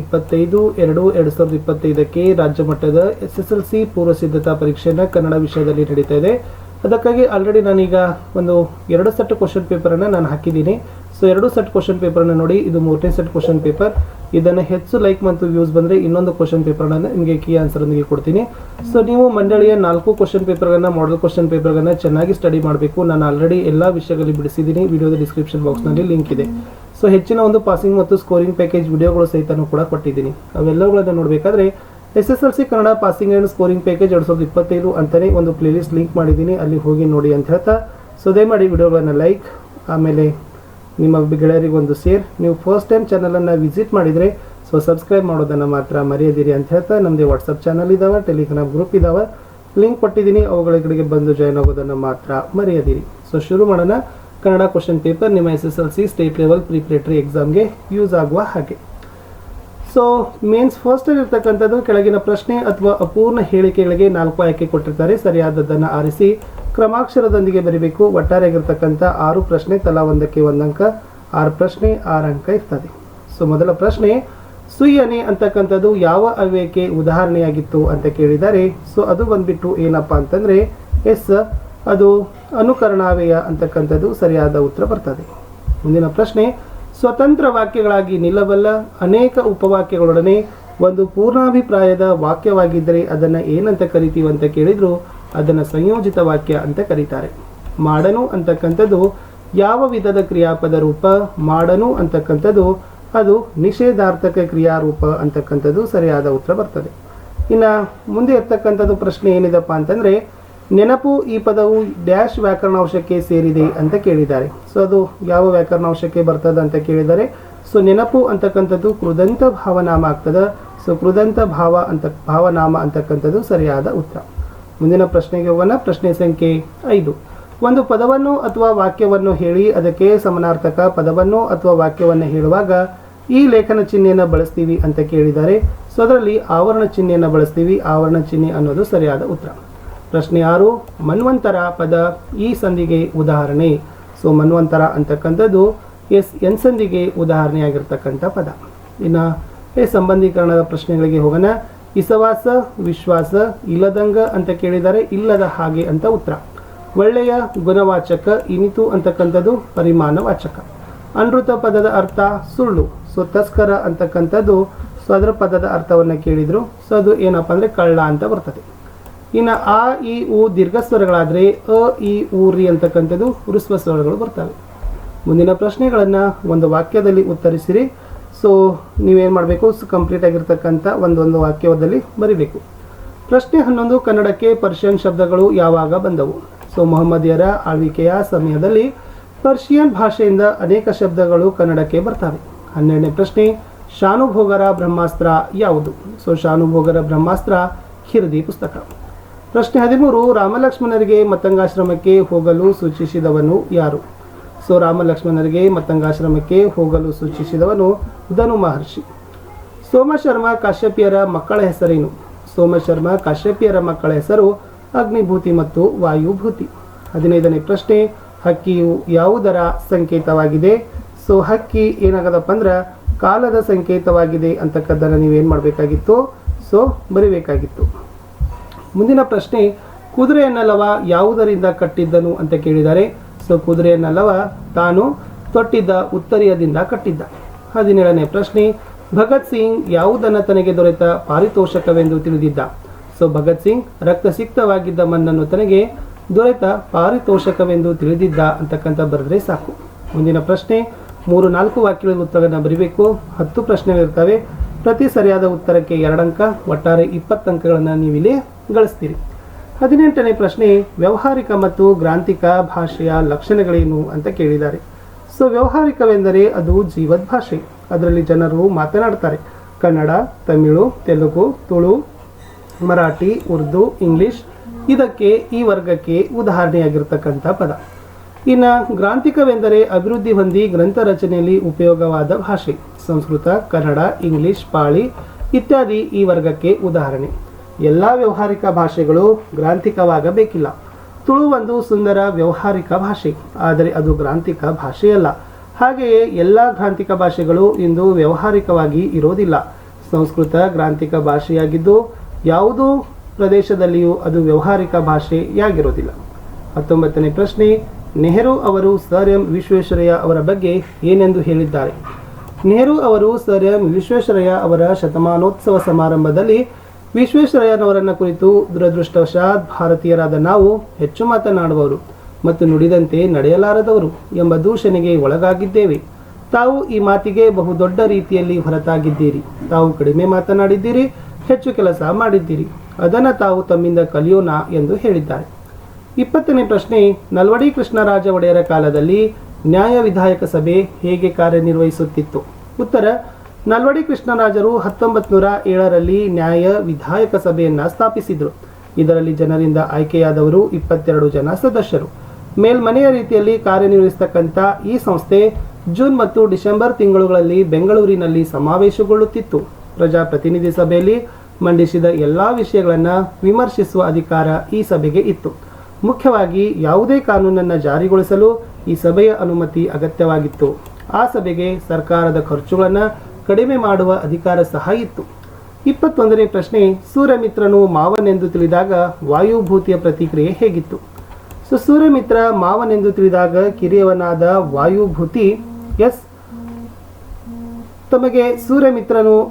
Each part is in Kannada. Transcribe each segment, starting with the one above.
ಇಪ್ಪತ್ತೈದು, ಎರಡು ಎರಡು ಸಾವಿರದ ಇಪ್ಪತ್ತೈದಕ್ಕೆ ರಾಜ್ಯ ಮಟ್ಟದ ಎಸ್ ಎಸ್ ಎಲ್ ಸಿ ಪೂರ್ವ ಸಿದ್ಧತಾ ಪರೀಕ್ಷೆಯನ್ನು ಕನ್ನಡ ವಿಷಯದಲ್ಲಿ ನಡೀತಾ ಇದೆ. ಅದಕ್ಕಾಗಿ ಆಲ್ರೆಡಿ ನಾನೀಗ ಒಂದು ಎರಡು ಸೆಟ್ ಕ್ವಶನ್ ಪೇಪರನ್ನು ನಾನು ಹಾಕಿದ್ದೀನಿ. ಸೊ ಎರಡು ಸೆಟ್ ಕ್ವಶನ್ ಪೇಪರನ್ನು ನೋಡಿ, ಇದು ಮೂರನೇ ಸೆಟ್ ಕ್ವಶನ್ ಪೇಪರ್ ಇದನ್ನು ಹೆಚ್ಚು ಲೈಕ್ ಮತ್ತು ವ್ಯೂಸ್ ಬಂದರೆ ಇನ್ನೊಂದು ಕ್ವಶನ್ ಪೇಪರ್ನ ನಿಮಗೆ ಕೀ ಆನ್ಸರ್ನೊಂದಿಗೆ ಕೊಡ್ತೀನಿ. ಸೊ ನೀವು ಮಂಡಳಿಯ ನಾಲ್ಕು ಕ್ವಶನ್ ಪೇಪರ್ಗಳನ್ನು ಮಾಡಲ್ ಕ್ವಶನ್ ಪೇಪರ್ಗಳನ್ನ ಚೆನ್ನಾಗಿ ಸ್ಟಡಿ ಮಾಡಬೇಕು. ನಾನು ಆಲ್ರೆಡಿ ಎಲ್ಲ ವಿಷಯಗಳಲ್ಲಿ ಬಿಡಿಸಿದ್ದೀನಿ. ವಿಡಿಯೋದ ಡಿಸ್ಕ್ರಿಪ್ಷನ್ ಬಾಕ್ಸ್ನಲ್ಲಿ ಲಿಂಕ್ ಇದೆ. ಸೊ ಹೆಚ್ಚಿನ ಒಂದು ಪಾಸಿಂಗ್ ಮತ್ತು ಸ್ಕೋರಿಂಗ್ ಪ್ಯಾಕೇಜ್ ವಿಡಿಯೋಗಳು ಸಹಿತನೂ ಕೂಡ ಕೊಟ್ಟಿದ್ದೀನಿ. ಅವೆಲ್ಲವುಗಳನ್ನು ನೋಡಬೇಕಾದ್ರೆ, S S L C Kannada passing and scoring package ಎರಡು ಸಾವಿರದ ಇಪ್ಪತ್ತೈದು ಅಂತಲೇ ಒಂದು ಪ್ಲೇಲಿಸ್ಟ್ ಲಿಂಕ್ ಮಾಡಿದ್ದೀನಿ. ಅಲ್ಲಿ ಹೋಗಿ ನೋಡಿ ಅಂತ ಹೇಳ್ತಾ ಸೊ ದಯಮಾಡಿ ವಿಡಿಯೋಗಳನ್ನು ಲೈಕ್ ಆಮೇಲೆ ನಿಮ್ಮ ಗೆಳೆಯರಿಗೆ ಒಂದು ಶೇರ್ ನೀವು ಫಸ್ಟ್ ಟೈಮ್ ಚಾನಲನ್ನು ವಿಸಿಟ್ ಮಾಡಿದರೆ ಸೊ ಸಬ್ಸ್ಕ್ರೈಬ್ ಮಾಡೋದನ್ನು ಮಾತ್ರ ಮರೆಯದಿರಿ ಅಂತ ಹೇಳ್ತಾ ನಮ್ಮದೇ ವಾಟ್ಸಪ್ ಚಾನಲ್ ಇದ್ದಾವೆ ಟೆಲಿಗ್ರಾಮ್ ಗ್ರೂಪ್ ಇದ್ದಾವೆ ಲಿಂಕ್ ಕೊಟ್ಟಿದ್ದೀನಿ, ಅವುಗಳ ಕಡೆಗೆ ಬಂದು ಜಾಯ್ನ್ ಆಗೋದನ್ನು ಮಾತ್ರ ಮರೆಯದಿರಿ. ಸೊ ಶುರು ಮಾಡೋಣ. ಕನ್ನಡ ಕ್ವಶನ್ ಪೇಪರ್ ನಿಮ್ಮ S S L C state level preparatory ಎಕ್ಸಾಮ್ಗೆ ಯೂಸ್ ಆಗುವ ಹಾಗೆ. ಸೊ ಮೇನ್ಸ್ ಫಸ್ಟ್ ಇರ್ತಕ್ಕಂಥದ್ದು ಕೆಳಗಿನ ಪ್ರಶ್ನೆ ಅಥವಾ ಅಪೂರ್ಣ ಹೇಳಿಕೆಗಳಿಗೆ ನಾಲ್ಕು ಆಯ್ಕೆ ಕೊಟ್ಟಿರ್ತಾರೆ. ಸರಿಯಾದದ್ದನ್ನು ಆರಿಸಿ ಕ್ರಮಾಕ್ಷರದೊಂದಿಗೆ ಬರೀಬೇಕು. ಒಟ್ಟಾರೆಯಾಗಿರ್ತಕ್ಕಂಥ ಆರು ಪ್ರಶ್ನೆ, ತಲಾ ಒಂದಕ್ಕೆ ಒಂದಂಕ ಆರು ಪ್ರಶ್ನೆ, ಆರು ಅಂಕ ಇರ್ತದೆ. ಸೊ ಮೊದಲ ಪ್ರಶ್ನೆ ಸುಯ್ಯನೆ ಅಂತಕ್ಕಂಥದ್ದು ಯಾವ ಅವ್ಯಕ್ಕೆ ಉದಾಹರಣೆಯಾಗಿತ್ತು ಅಂತ ಕೇಳಿದ್ದಾರೆ ಸೊ ಅದು ಬಂದ್ಬಿಟ್ಟು ಏನಪ್ಪ ಅಂತಂದರೆ, ಎಸ್ ಅದು ಅನುಕರಣಾವಯ ಅಂತಕ್ಕಂಥದ್ದು ಸರಿಯಾದ ಉತ್ತರ ಬರ್ತದೆ. ಮುಂದಿನ ಪ್ರಶ್ನೆ, ಸ್ವತಂತ್ರ ವಾಕ್ಯಗಳಾಗಿ ನಿಲ್ಲಬಲ್ಲ ಅನೇಕ ಉಪವಾಕ್ಯಗಳೊಡನೆ ಒಂದು ಪೂರ್ಣಾಭಿಪ್ರಾಯದ ವಾಕ್ಯವಾಗಿದ್ದರೆ ಅದನ್ನು ಏನಂತ ಕರಿತೀವಿ ಅಂತ ಕೇಳಿದ್ರು ಅದನ್ನು ಸಂಯೋಜಿತ ವಾಕ್ಯ ಅಂತ ಕರೀತಾರೆ. ಮಾಡನು ಅಂತಕ್ಕಂಥದ್ದು ಯಾವ ವಿಧದ ಕ್ರಿಯಾಪದ ರೂಪ, ಮಾಡನು ಅಂತಕ್ಕಂಥದ್ದು ಅದು ನಿಷೇಧಾರ್ಥಕ ಕ್ರಿಯಾರೂಪ ಅಂತಕ್ಕಂಥದ್ದು ಸರಿಯಾದ ಉತ್ತರ ಬರ್ತದೆ. ಇನ್ನು ಮುಂದೆ ಇರ್ತಕ್ಕಂಥದ್ದು ಪ್ರಶ್ನೆ ಏನಿದೆಪ್ಪ ಅಂತಂದರೆ ನೆನಪು ಈ ಪದವು ಡ್ಯಾಶ್ ವ್ಯಾಕರಣಾಂಶಕ್ಕೆ ಸೇರಿದೆ ಅಂತ ಕೇಳಿದ್ದಾರೆ. ಸೊ ಅದು ಯಾವ ವ್ಯಾಕರಣಾಂಶಕ್ಕೆ ಬರ್ತದೆ ಅಂತ ಕೇಳಿದ್ದಾರೆ ಸೊ ನೆನಪು ಅಂತಕ್ಕಂಥದ್ದು ಕೃದಂತ ಭಾವನಾಮ ಆಗ್ತದೆ. ಸೊ ಕೃದಂತ ಭಾವ ಅಂತ, ಭಾವನಾಮ ಅಂತಕ್ಕಂಥದ್ದು ಸರಿಯಾದ ಉತ್ತರ. ಮುಂದಿನ ಪ್ರಶ್ನೆಗೆ ಹೋಗೋಣ. ಪ್ರಶ್ನೆ ಸಂಖ್ಯೆ ಐದು. ಒಂದು ಪದವನ್ನು ಅಥವಾ ವಾಕ್ಯವನ್ನು ಹೇಳಿ ಅದಕ್ಕೆ ಸಮನಾರ್ಥಕ ಪದವನ್ನು ಅಥವಾ ವಾಕ್ಯವನ್ನು ಹೇಳುವಾಗ ಈ ಲೇಖನ ಚಿಹ್ನೆಯನ್ನು ಬಳಸ್ತೀವಿ ಅಂತ ಕೇಳಿದ್ದಾರೆ. ಸೊ ಅದರಲ್ಲಿ ಆವರಣ ಚಿಹ್ನೆಯನ್ನು ಬಳಸ್ತೀವಿ. ಆವರಣ ಚಿಹ್ನೆ ಅನ್ನೋದು ಸರಿಯಾದ ಉತ್ತರ. ಪ್ರಶ್ನೆ ಆರು, ಮನ್ವಂತರ ಪದ ಈ ಸಂಧಿಗೆ ಉದಾಹರಣೆ. ಸೊ ಮನ್ವಂತರ ಅಂತಕ್ಕಂಥದ್ದು ಎಸ್, ಎನ್ ಸಂಧಿಗೆ ಉದಾಹರಣೆಯಾಗಿರ್ತಕ್ಕಂಥ ಪದ. ಇನ್ನು ಎ ಸಂಬಂಧೀಕರಣದ ಪ್ರಶ್ನೆಗಳಿಗೆ ಹೋಗೋಣ. ಇಸವಾಸ, ವಿಶ್ವಾಸ, ಇಲ್ಲದಂಗ ಅಂತ ಕೇಳಿದರೆ ಇಲ್ಲದ ಹಾಗೆ ಅಂತ ಉತ್ತರ. ಒಳ್ಳೆಯ ಗುಣವಾಚಕ, ಇನಿತು ಅಂತಕ್ಕಂಥದ್ದು ಪರಿಮಾಣವಾಚಕ. ಅನೃತ ಪದದ ಅರ್ಥ ಸುಳ್ಳು. ಸೊ ತಸ್ಕರ ಅಂತಕ್ಕಂಥದ್ದು ಸೊ ಅದರ ಪದದ ಅರ್ಥವನ್ನು ಕೇಳಿದ್ರು. ಸೊ ಅದು ಏನಪ್ಪ ಅಂದರೆ ಕಳ್ಳ ಅಂತ ಬರ್ತದೆ. ಇನ್ನು ಆ ಇ ಉ ದೀರ್ಘ ಸ್ವರಗಳಾದರೆ ಅ ಇ ಉ ರಿ ಅಂತಕ್ಕಂಥದ್ದು ಹೃಸ್ವ ಸ್ವರಗಳು ಬರ್ತವೆ. ಮುಂದಿನ ಪ್ರಶ್ನೆಗಳನ್ನು ಒಂದು ವಾಕ್ಯದಲ್ಲಿ ಉತ್ತರಿಸಿರಿ. ಸೊ ನೀವೇನು ಮಾಡಬೇಕು? ಕಂಪ್ಲೀಟ್ ಆಗಿರ್ತಕ್ಕಂಥ ಒಂದೊಂದು ವಾಕ್ಯದಲ್ಲಿ ಬರಿಬೇಕು. ಪ್ರಶ್ನೆ ಹನ್ನೊಂದು, ಕನ್ನಡಕ್ಕೆ ಪರ್ಷಿಯನ್ ಶಬ್ದಗಳು ಯಾವಾಗ ಬಂದವು? ಸೊ ಮೊಹಮ್ಮದಿಯರ ಆಳ್ವಿಕೆಯ ಸಮಯದಲ್ಲಿ ಪರ್ಷಿಯನ್ ಭಾಷೆಯಿಂದ ಅನೇಕ ಶಬ್ದಗಳು ಕನ್ನಡಕ್ಕೆ ಬರ್ತವೆ. ಹನ್ನೆರಡನೇ ಪ್ರಶ್ನೆ, ಶಾನುಭೋಗರ ಬ್ರಹ್ಮಾಸ್ತ್ರ ಯಾವುದು? ಸೊ ಶಾನುಭೋಗರ ಬ್ರಹ್ಮಾಸ್ತ್ರ ಖಿರ್ದಿ ಪುಸ್ತಕ. ಪ್ರಶ್ನೆ ಹದಿಮೂರು, ರಾಮಲಕ್ಷ್ಮಣರಿಗೆ ಮತ್ತಂಗಾಶ್ರಮಕ್ಕೆ ಹೋಗಲು ಸೂಚಿಸಿದವನು ಯಾರು? ಸೊ, ರಾಮಲಕ್ಷ್ಮಣರಿಗೆ ಮತ್ತಂಗಾಶ್ರಮಕ್ಕೆ ಹೋಗಲು ಸೂಚಿಸಿದವನು ಧನು ಮಹರ್ಷಿ. ಸೋಮಶರ್ಮ ಕಾಶ್ಯಪಿಯರ ಮಕ್ಕಳ ಹೆಸರೇನು? ಸೋಮಶರ್ಮ ಕಾಶ್ಯಪಿಯರ ಮಕ್ಕಳ ಹೆಸರು ಅಗ್ನಿಭೂತಿ ಮತ್ತು ವಾಯುಭೂತಿ. ಹದಿನೈದನೇ ಪ್ರಶ್ನೆ, ಹಕ್ಕಿಯು ಯಾವುದರ ಸಂಕೇತವಾಗಿದೆ? ಸೊ, ಹಕ್ಕಿ ಏನಾಗದಪ್ಪ ಅಂದ್ರೆ ಕಾಲದ ಸಂಕೇತವಾಗಿದೆ ಅಂತಕ್ಕದ್ದನ್ನು ನೀವೇನು ಮಾಡಬೇಕಾಗಿತ್ತು? ಸೊ, ಬರಿಬೇಕಾಗಿತ್ತು. ಮುಂದಿನ ಪ್ರಶ್ನೆ ಕುದುರೆಯನ್ನಲ್ಲವ ಯಾವುದರಿಂದ ಕಟ್ಟಿದ್ದನು ಅಂತ ಕೇಳಿದ್ದಾರೆ. ಸೊ ಕುದುರೆಯನ್ನಲ್ಲವ ತಾನು ತೊಟ್ಟಿದ್ದ ಉತ್ತರೀಯದಿಂದ ಕಟ್ಟಿದ್ದ. ಹದಿನೇಳನೇ ಪ್ರಶ್ನೆ, ಭಗತ್ ಸಿಂಗ್ ಯಾವುದನ್ನು ತನಗೆ ದೊರೆತ ಪಾರಿತೋಷಕವೆಂದು ತಿಳಿದಿದ್ದ? ಸೊ ಭಗತ್ ಸಿಂಗ್ ರಕ್ತಸಿಕ್ತವಾಗಿದ್ದ ಮಣ್ಣನ್ನು ತನಗೆ ದೊರೆತ ಪಾರಿತೋಷಕವೆಂದು ತಿಳಿದಿದ್ದ ಅಂತಕ್ಕಂಥ ಬರೆದ್ರೆ ಸಾಕು. ಮುಂದಿನ ಪ್ರಶ್ನೆ, ಮೂರು ನಾಲ್ಕು ವಾಕ್ಯಗಳ ಉತ್ತರವನ್ನು ಬರೀಬೇಕು. ಹತ್ತು ಪ್ರಶ್ನೆಗಳಿರ್ತವೆ ಪ್ರತಿ ಸರಿಯಾದ ಉತ್ತರಕ್ಕೆ ಎರಡಂಕ, ಒಟ್ಟಾರೆ ಇಪ್ಪತ್ತು ಅಂಕಗಳನ್ನು ನೀವಿಲ್ಲಿ ಗಳಿಸ್ತೀರಿ. ಹದಿನೆಂಟನೇ ಪ್ರಶ್ನೆ, ವ್ಯಾವಹಾರಿಕ ಮತ್ತು ಗ್ರಾಂಥಿಕ ಭಾಷೆಯ ಲಕ್ಷಣಗಳೇನು ಅಂತ ಕೇಳಿದ್ದಾರೆ. ಸೊ, ವ್ಯವಹಾರಿಕವೆಂದರೆ ಅದು ಜೀವದ ಭಾಷೆ. ಅದರಲ್ಲಿ ಜನರು ಮಾತನಾಡ್ತಾರೆ. ಕನ್ನಡ, ತಮಿಳು, ತೆಲುಗು, ತುಳು, ಮರಾಠಿ, ಉರ್ದು, ಇಂಗ್ಲಿಷ್. ಇದಕ್ಕೆ ಈ ವರ್ಗಕ್ಕೆ ಉದಾಹರಣೆಯಾಗಿರ್ತಕ್ಕಂಥ ಪದ. ಇನ್ನು ಗ್ರಾಂಥಿಕವೆಂದರೆ ಅಭಿವೃದ್ಧಿ ಹೊಂದಿ ಗ್ರಂಥ ರಚನೆಯಲ್ಲಿ ಉಪಯೋಗವಾದ ಭಾಷೆ. ಸಂಸ್ಕೃತ, ಕನ್ನಡ, ಇಂಗ್ಲಿಷ್, ಪಾಳಿ ಇತ್ಯಾದಿ ಈ ವರ್ಗಕ್ಕೆ ಉದಾಹರಣೆ. ಎಲ್ಲ ವ್ಯವಹಾರಿಕ ಭಾಷೆಗಳು ಗ್ರಾಂಥಿಕವಾಗಬೇಕಿಲ್ಲ. ತುಳು ಒಂದು ಸುಂದರ ವ್ಯವಹಾರಿಕ ಭಾಷೆ, ಆದರೆ ಅದು ಗ್ರಾಂಥಿಕ ಭಾಷೆಯಲ್ಲ. ಹಾಗೆಯೇ ಎಲ್ಲ ಗ್ರಾಂಥಿಕ ಭಾಷೆಗಳು ಇಂದು ವ್ಯವಹಾರಿಕವಾಗಿ ಇರೋದಿಲ್ಲ. ಸಂಸ್ಕೃತ ಗ್ರಾಂಥಿಕ ಭಾಷೆಯಾಗಿದ್ದು ಯಾವುದೋ ಪ್ರದೇಶದಲ್ಲಿಯೂ ಅದು ವ್ಯವಹಾರಿಕ ಭಾಷೆಯಾಗಿರೋದಿಲ್ಲ. ಹತ್ತೊಂಬತ್ತನೇ ಪ್ರಶ್ನೆ, ನೆಹರು ಅವರು ಸರ್ ಎಂ ವಿಶ್ವೇಶ್ವರಯ್ಯ ಅವರ ಬಗ್ಗೆ ಏನೆಂದು ಹೇಳಿದ್ದಾರೆ? ನೆಹರು ಅವರು ಸರ್ ಎಂ ವಿಶ್ವೇಶ್ವರಯ್ಯ ಅವರ ಶತಮಾನೋತ್ಸವ ಸಮಾರಂಭದಲ್ಲಿ ವಿಶ್ವೇಶ್ವರಯ್ಯನವರನ್ನ ಕುರಿತು ದುರದೃಷ್ಟವಶಾತ್ ಭಾರತೀಯರಾದ ನಾವು ಹೆಚ್ಚು ಮಾತನಾಡುವವರು ಮತ್ತು ನುಡಿದಂತೆ ನಡೆಯಲಾರದವರು ಎಂಬ ದೂಷಣೆಗೆ ಒಳಗಾಗಿದ್ದೇವೆ. ತಾವು ಈ ಮಾತಿಗೆ ಬಹುದೊಡ್ಡ ರೀತಿಯಲ್ಲಿ ಹೊರತಾಗಿದ್ದೀರಿ. ತಾವು ಕಡಿಮೆ ಮಾತನಾಡಿದ್ದೀರಿ, ಹೆಚ್ಚು ಕೆಲಸ ಮಾಡಿದ್ದೀರಿ. ಅದನ್ನು ತಾವು ತಮ್ಮಿಂದ ಕಲಿಯೋಣ ಎಂದು ಹೇಳಿದ್ದಾರೆ. ಇಪ್ಪತ್ತನೇ ಪ್ರಶ್ನೆ, ನಲ್ವಡಿ ಕೃಷ್ಣರಾಜ ಒಡೆಯರ ಕಾಲದಲ್ಲಿ ನ್ಯಾಯ ವಿಧಾಯಕ ಸಭೆ ಹೇಗೆ ಕಾರ್ಯನಿರ್ವಹಿಸುತ್ತಿತ್ತು? ಉತ್ತರ ನಲ್ವಡಿ ಕೃಷ್ಣರಾಜರು ಹತ್ತೊಂಬತ್ತು ನೂರ ಏಳರಲ್ಲಿ ನ್ಯಾಯ ವಿಧಾಯಕ ಸಭೆಯನ್ನು ಸ್ಥಾಪಿಸಿದರು. ಇದರಲ್ಲಿ ಜನರಿಂದ ಆಯ್ಕೆಯಾದವರು ಇಪ್ಪತ್ತೆರಡು ಜನ ಸದಸ್ಯರು. ಮೇಲ್ಮನೆಯ ರೀತಿಯಲ್ಲಿ ಕಾರ್ಯನಿರ್ವಹಿಸತಕ್ಕಂಥ ಈ ಸಂಸ್ಥೆ ಜೂನ್ ಮತ್ತು ಡಿಸೆಂಬರ್ ತಿಂಗಳುಗಳಲ್ಲಿ ಬೆಂಗಳೂರಿನಲ್ಲಿ ಸಮಾವೇಶಗೊಳ್ಳುತ್ತಿತ್ತು. ಪ್ರಜಾಪ್ರತಿನಿಧಿ ಸಭೆಯಲ್ಲಿ ಮಂಡಿಸಿದ ಎಲ್ಲಾ ವಿಷಯಗಳನ್ನು ವಿಮರ್ಶಿಸುವ ಅಧಿಕಾರ ಈ ಸಭೆಗೆ ಇತ್ತು. ಮುಖ್ಯವಾಗಿ ಯಾವುದೇ ಕಾನೂನನ್ನು ಜಾರಿಗೊಳಿಸಲು ಈ ಸಭೆಯ ಅನುಮತಿ ಅಗತ್ಯವಾಗಿತ್ತು. ಆ ಸಭೆಗೆ ಸರ್ಕಾರದ ಖರ್ಚುಗಳನ್ನು ಕಡಿಮೆ ಮಾಡುವ ಅಧಿಕಾರ ಸಹ ಇತ್ತು. ಇಪ್ಪತ್ತೊಂದನೇ ಪ್ರಶ್ನೆ, ಸೂರ್ಯಮಿತ್ರನು ಮಾವನೆಂದು ತಿಳಿದಾಗ ವಾಯುಭೂತಿಯ ಪ್ರತಿಕ್ರಿಯೆ ಹೇಗಿತ್ತು? ಸೊ, ಸೂರ್ಯಮಿತ್ರ ಮಾವನೆಂದು ತಿಳಿದಾಗ ಕಿರಿಯವನಾದ ವಾಯುಭೂತಿ, ಎಸ್, ತಮಗೆ ಸೂರ್ಯಮಿತ್ರನು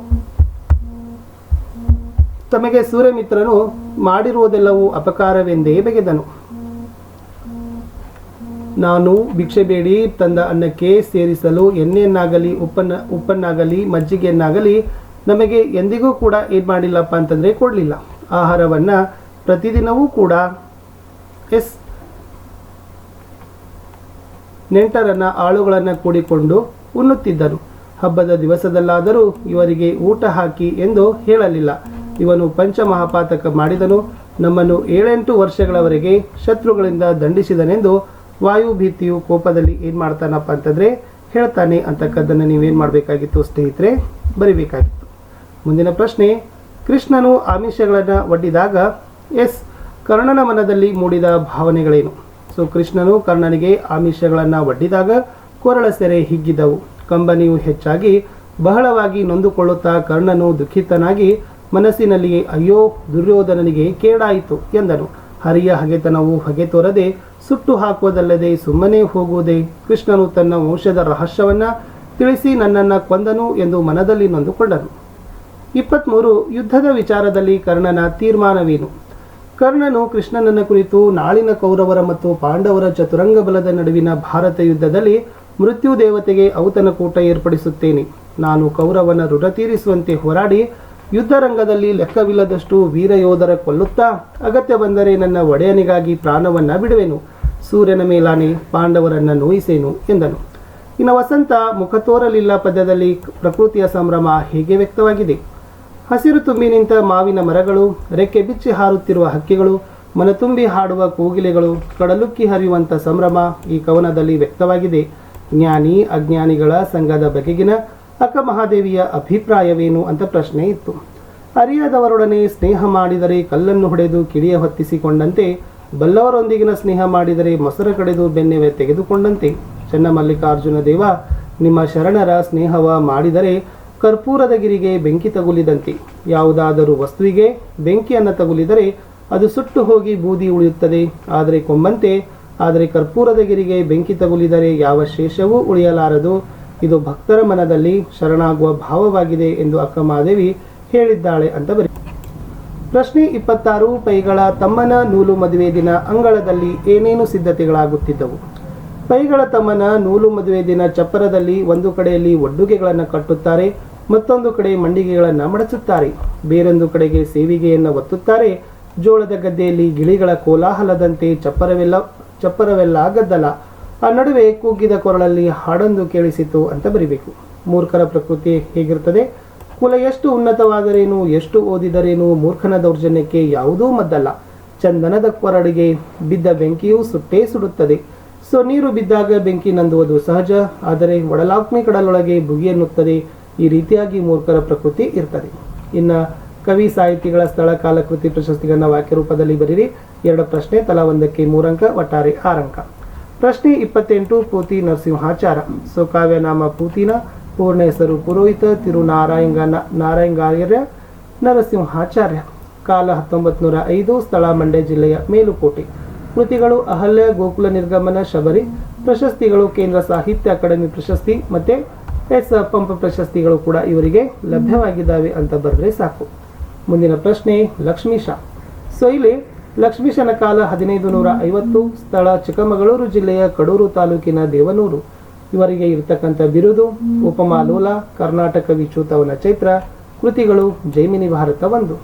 ತಮಗೆ ಸೂರ್ಯಮಿತ್ರನು ಮಾಡಿರುವುದೆಲ್ಲವೂ ಅಪಕಾರವೆಂದೇ ಬೆಗೆದನು. ನಾನು ಭಿಕ್ಷೆ ಬೇಡಿ ತಂದ ಅನ್ನಕ್ಕೆ ಸೇರಿಸಲು ಎಣ್ಣೆಯನ್ನಾಗಲಿ, ಉಪ್ಪನ್ನ, ಉಪ್ಪನ್ನಾಗಲಿ, ಮಜ್ಜಿಗೆಯನ್ನಾಗಲಿ ನಮಗೆ ಎಂದಿಗೂ ಕೂಡ ಏನು ಮಾಡಿಲ್ಲಪ್ಪ ಅಂತಂದರೆ ಕೊಡಲಿಲ್ಲ. ಆಹಾರವನ್ನು ಪ್ರತಿದಿನವೂ ಕೂಡ ಎಸ್ ನೆಂಟರನ್ನು ಆಳುಗಳನ್ನು ಕೂಡಿಕೊಂಡು ಉಣ್ಣುತ್ತಿದ್ದರು. ಹಬ್ಬದ ದಿವಸದಲ್ಲಾದರೂ ಇವರಿಗೆ ಊಟ ಹಾಕಿ ಎಂದು ಹೇಳಲಿಲ್ಲ. ಇವನು ಪಂಚಮಹಾಪಾತಕ ಮಾಡಿದನು. ನಮ್ಮನ್ನು ಏಳೆಂಟು ವರ್ಷಗಳವರೆಗೆ ಶತ್ರುಗಳಿಂದ ದಂಡಿಸಿದನೆಂದು ವಾಯುಭೀತಿಯು ಕೋಪದಲ್ಲಿ ಏನು ಮಾಡ್ತಾನಪ್ಪ ಅಂತಂದರೆ ಹೇಳ್ತಾನೆ ಅಂತಕ್ಕದ್ದನ್ನು ನೀವೇನು ಮಾಡಬೇಕಾಗಿತ್ತು ಸ್ನೇಹಿತರೆ? ಬರಿಬೇಕಾಗಿತ್ತು. ಮುಂದಿನ ಪ್ರಶ್ನೆ, ಕೃಷ್ಣನು ಆಮಿಷಗಳನ್ನು ಒಡ್ಡಿದಾಗ ಎಸ್, ಕರ್ಣನ ಮನದಲ್ಲಿ ಮೂಡಿದ ಭಾವನೆಗಳೇನು? ಸೊ, ಕೃಷ್ಣನು ಕರ್ಣನಿಗೆ ಆಮಿಷಗಳನ್ನು ಒಡ್ಡಿದಾಗ ಕೊರಳ ಸೆರೆ ಹಿಗ್ಗಿದವು. ಕಂಬನಿಯು ಹೆಚ್ಚಾಗಿ ಬಹಳವಾಗಿ ನೊಂದುಕೊಳ್ಳುತ್ತಾ ಕರ್ಣನು ದುಃಖಿತನಾಗಿ ಮನಸ್ಸಿನಲ್ಲಿಯೇ, ಅಯ್ಯೋ, ದುರ್ಯೋಧನನಿಗೆ ಕೇಡಾಯಿತು ಎಂದನು. ಹರಿಯ ಹಗೆತನವು ಹೊಗೆ ತೋರದೆ ಸುಟ್ಟು ಹಾಕುವುದಲ್ಲದೆ ಸುಮ್ಮನೆ ಹೋಗುವುದೇ ಕೃಷ್ಣನು ತನ್ನ ವಂಶದ ರಹಸ್ಯವನ್ನ ತಿಳಿಸಿ ನನ್ನನ್ನು ಕೊಂದನು ಎಂದು ಮನದಲ್ಲಿ ನೊಂದುಕೊಂಡನು. ಇಪ್ಪತ್ತ್ಮೂರು ಯುದ್ಧದ ವಿಚಾರದಲ್ಲಿ ಕರ್ಣನ ತೀರ್ಮಾನವೇನು? ಕರ್ಣನು ಕೃಷ್ಣನನ್ನ ಕುರಿತು ನಾಳಿನ ಕೌರವರ ಮತ್ತು ಪಾಂಡವರ ಚತುರಂಗ ಬಲದ ನಡುವಿನ ಭಾರತ ಯುದ್ಧದಲ್ಲಿ ಮೃತ್ಯು ದೇವತೆಗೆ ಔತಣಕೂಟ ಏರ್ಪಡಿಸುತ್ತೇನೆ. ನಾನು ಕೌರವನ ಋಣ ತೀರಿಸುವಂತೆ ಹೋರಾಡಿ ಯುದ್ಧ ರಂಗದಲ್ಲಿ ಲೆಕ್ಕವಿಲ್ಲದಷ್ಟು ವೀರಯೋಧರ ಕೊಲ್ಲುತ್ತಾ ಅಗತ್ಯ ಬಂದರೆ ನನ್ನ ಒಡೆಯನಿಗಾಗಿ ಪ್ರಾಣವನ್ನ ಬಿಡುವೆನು. ಸೂರ್ಯನ ಮೇಲಾನೆ ಪಾಂಡವರನ್ನ ನೋಯಿಸೇನು ಎಂದನು. ಇನ್ನು ವಸಂತ ಮುಖ ತೋರಲಿಲ್ಲ ಪದ್ಯದಲ್ಲಿ ಪ್ರಕೃತಿಯ ಸಂಭ್ರಮ ಹೇಗೆ ವ್ಯಕ್ತವಾಗಿದೆ. ಹಸಿರು ತುಂಬಿ ನಿಂತ ಮಾವಿನ ಮರಗಳು, ರೆಕ್ಕೆ ಬಿಚ್ಚಿ ಹಾರುತ್ತಿರುವ ಹಕ್ಕಿಗಳು ಮನತುಂಬಿ ಹಾಡುವ ಕೋಗಿಲೆಗಳು, ಕಡಲುಕ್ಕಿ ಹರಿಯುವಂಥ ಸಂಭ್ರಮ ಈ ಕವನದಲ್ಲಿ ವ್ಯಕ್ತವಾಗಿದೆ. ಜ್ಞಾನಿ ಅಜ್ಞಾನಿಗಳ ಸಂಘದ ಬಗೆಗಿನ ಅಕ್ಕ ಮಹಾದೇವಿಯ ಅಭಿಪ್ರಾಯವೇನು ಅಂತ ಪ್ರಶ್ನೆ ಇತ್ತು. ಅರಿಯದವರೊಡನೆ ಸ್ನೇಹ ಮಾಡಿದರೆ ಕಲ್ಲನ್ನು ಹೊಡೆದು ಕಿಡಿಯ ಹೊತ್ತಿಸಿಕೊಂಡಂತೆ, ಬಲ್ಲವರೊಂದಿಗಿನ ಸ್ನೇಹ ಮಾಡಿದರೆ ಮೊಸರ ಕಡೆದು ಬೆನ್ನೆವೆ ತೆಗೆದುಕೊಂಡಂತೆ. ಚನ್ನಮಲ್ಲಿಕಾರ್ಜುನ ದೇವ, ನಿಮ್ಮ ಶರಣರ ಸ್ನೇಹವ ಮಾಡಿದರೆ ಕರ್ಪೂರದ ಗಿರಿಗೆ ಬೆಂಕಿ ತಗುಲಿದಂತೆ. ಯಾವುದಾದರೂ ವಸ್ತುವಿಗೆ ಬೆಂಕಿಯನ್ನು ತಗುಲಿದರೆ ಅದು ಸುಟ್ಟು ಹೋಗಿ ಬೂದಿ ಉಳಿಯುತ್ತದೆ. ಆದರೆ ಕೊಂಬಂತೆ ಆದರೆ ಕರ್ಪೂರದ ಗಿರಿಗೆ ಬೆಂಕಿ ತಗುಲಿದರೆ ಯಾವ ಶೇಷವೂ ಉಳಿಯಲಾರದು. ಇದು ಭಕ್ತರ ಮನದಲ್ಲಿ ಶರಣಾಗುವ ಭಾವವಾಗಿದೆ ಎಂದು ಅಕ್ಕಮಹಾದೇವಿ ಹೇಳಿದ್ದಾಳೆ ಅಂತ ಬರೀ. ಪ್ರಶ್ನೆ ಇಪ್ಪತ್ತಾರು ಪೈಗಳ ತಮ್ಮನ ನೂಲು ಮದುವೆ ದಿನ ಅಂಗಳದಲ್ಲಿ ಏನೇನು ಸಿದ್ಧತೆಗಳಾಗುತ್ತಿದ್ದವು? ಪೈಗಳ ತಮ್ಮನ ನೂಲು ಮದುವೆ ದಿನ ಚಪ್ಪರದಲ್ಲಿ ಒಂದು ಕಡೆಯಲ್ಲಿ ಒಡ್ಡುಗೆಗಳನ್ನು ಕಟ್ಟುತ್ತಾರೆ, ಮತ್ತೊಂದು ಕಡೆ ಮಂಡಿಗೆಗಳನ್ನು ಮಡಚುತ್ತಾರೆ, ಬೇರೊಂದು ಕಡೆಗೆ ಸೇವಿಗೆಯನ್ನು ಒತ್ತುತ್ತಾರೆ, ಜೋಳದ ಗದ್ದೆಯಲ್ಲಿ ಗಿಳಿಗಳ ಕೋಲಾಹಲದಂತೆ ಚಪ್ಪರವೆಲ್ಲ ಚಪ್ಪರವೆಲ್ಲ ಗದ್ದಲ ಆ ನಡುವೆ ಕುಗ್ಗಿದ ಕೊರಳಲ್ಲಿ ಹಾಡೊಂದು ಕೇಳಿಸಿತು ಅಂತ ಬರಿಬೇಕು. ಮೂರ್ಖರ ಪ್ರಕೃತಿ ಹೇಗಿರ್ತದೆ ಕುಲ ಎಷ್ಟು ಉನ್ನತವಾದರೇನು, ಎಷ್ಟು ಓದಿದರೇನು ಮೂರ್ಖನ ದೌರ್ಜನ್ಯಕ್ಕೆ ಯಾವುದೂ ಮದ್ದಲ್ಲ. ಚಂದನದ ಕೊರಡಿಗೆ ಬಿದ್ದ ಬೆಂಕಿಯೂ ಸುಟ್ಟೇ ಸುಡುತ್ತದೆ. ಸೊ, ನೀರು ಬಿದ್ದಾಗ ಬೆಂಕಿ ನಂದುವುದು ಸಹಜ, ಆದರೆ ಒಡಲಾಕ್ಮಿ ಕಡಲೊಳಗೆ ಬುಗಿಯನ್ನುತ್ತದೆ ಈ ರೀತಿಯಾಗಿ ಮೂರ್ಖರ ಪ್ರಕೃತಿ ಇರ್ತದೆ. ಇನ್ನು ಕವಿ ಸಾಹಿತಿಗಳ ಸ್ಥಳ ಕಾಲಕೃತಿ ಪ್ರಶಸ್ತಿಗಳನ್ನು ವಾಕ್ಯ ರೂಪದಲ್ಲಿ ಬರೀರಿ. ಎರಡು ಪ್ರಶ್ನೆ, ತಲಾ ಒಂದಕ್ಕೆ ಮೂರಂಕ, ಒಟ್ಟಾರೆ ಆರಂಕ. ಪ್ರಶ್ನೆ ಇಪ್ಪತ್ತೆಂಟು, ಪೂತಿ ನರಸಿಂಹಾಚಾರ. ಸೊ ಕಾವ್ಯನಾಮ ಪೂತಿನ, ಪೂರ್ಣ ಹೆಸರು ಪುರೋಹಿತ ತಿರು ನಾರಾಯಣಾರ್ಯ ನರಸಿಂಹಾಚಾರ್ಯ. ಕಾಲ ಹತ್ತೊಂಬತ್ತು ನೂರ ಐದು ಸ್ಥಳ ಮಂಡ್ಯ ಜಿಲ್ಲೆಯ ಮೇಲುಕೋಟೆ. ಕೃತಿಗಳು ಅಹಲ್ಯ, ಗೋಕುಲ ನಿರ್ಗಮನ, ಶಬರಿ. ಪ್ರಶಸ್ತಿಗಳು ಕೇಂದ್ರ ಸಾಹಿತ್ಯ ಅಕಾಡೆಮಿ ಪ್ರಶಸ್ತಿ ಮತ್ತೆ ಎಸ್ ಪಂಪ ಪ್ರಶಸ್ತಿಗಳು ಕೂಡ ಇವರಿಗೆ ಲಭ್ಯವಾಗಿದ್ದಾವೆ ಅಂತ ಬರೆದ್ರೆ ಸಾಕು. ಮುಂದಿನ ಪ್ರಶ್ನೆ ಲಕ್ಷ್ಮೀಶಾ ಸೊ ಇಲ್ಲಿ ಲಕ್ಷ್ಮೀಶನ ಕಾಲ ಹದಿನೈದು ನೂರ ಐವತ್ತು, ಸ್ಥಳ ಚಿಕ್ಕಮಗಳೂರು ಜಿಲ್ಲೆಯ ಕಡೂರು ತಾಲೂಕಿನ ದೇವನೂರು. ಇವರಿಗೆ ಇರತಕ್ಕಂಥ ಬಿರುದು ಉಪಮಾಲೂಲ ಕರ್ನಾಟಕ ವಿಚೂತವನ ಚೈತ್ರ, ಕೃತಿಗಳು ಜೈಮಿನಿ ಭಾರತ ಒಂದು.